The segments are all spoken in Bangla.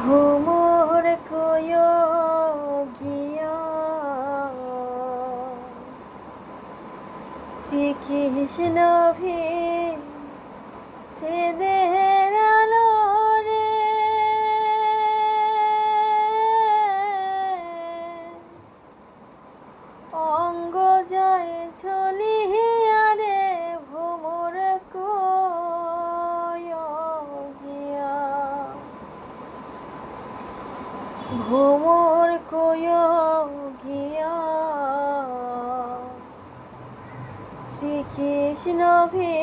ভ্রমর কয় গিয়া। শ্রীকৃষ্ণ ভি সে দেহের ভ্রমর কয় শ্রীকৃষ্ণ ভে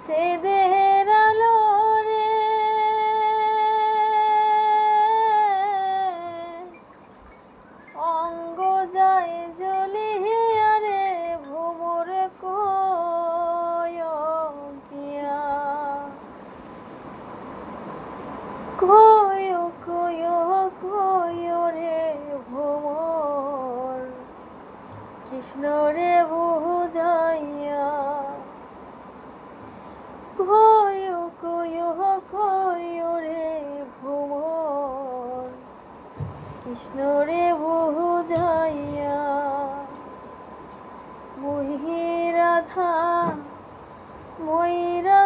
সে কৃষ্ণ রে বুঝাইয়া কয় কয় কয় রে ভ্রমর কৃষ্ণ রে বুঝাইয়া মহি রাধা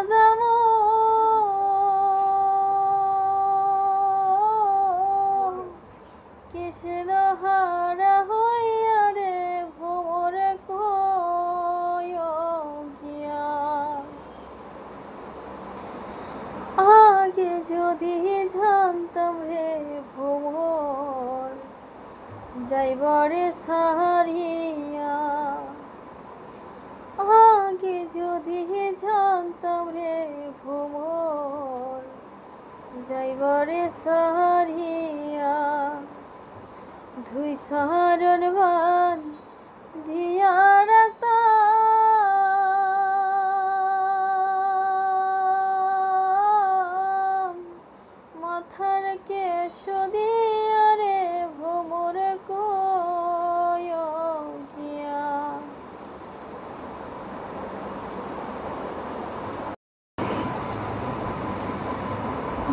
যাম যদি জানতাম রে ভোর যাইবারে সাহারিয়া আগে যদি জানতাম রে ভোর যাইবারে সাহারিয়া ধুই সাহারণ বান দিয়া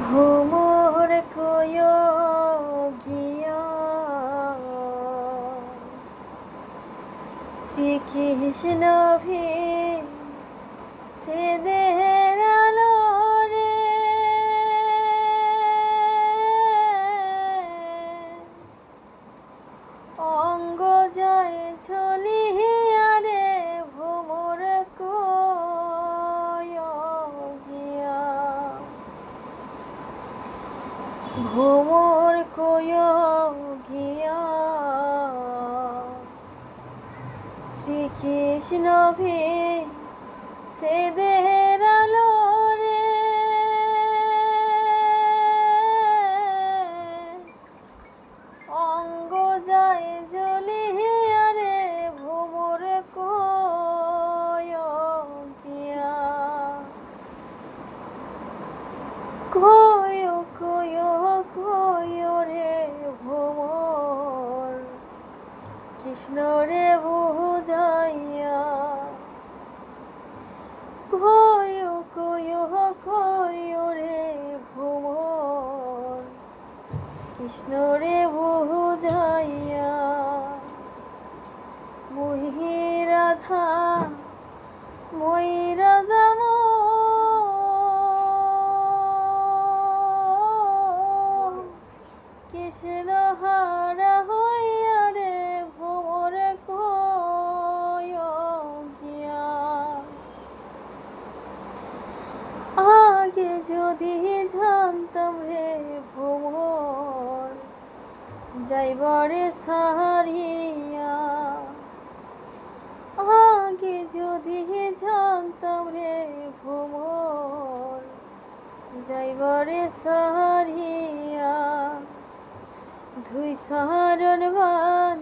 ভোমর কয় গিয়া। শ্রীকৃষ্ণ ভি সে দেহের ভোমর কয় গিয়া। শ্রীকৃষ্ণ ভে সে কৃষ্ণ রে বুঝাইয়া কয় কয় কয় রে ভোমর কৃষ্ণ রে বুঝাইয়া মহি রাধা ময়রা যাম যদি জানতাম রে ভোমর যাইবারে সাহারিয়া। আগে যদি জানতাম রে ভোমর যাইবারে সাহারিয়া। ধুই সাহারণ বান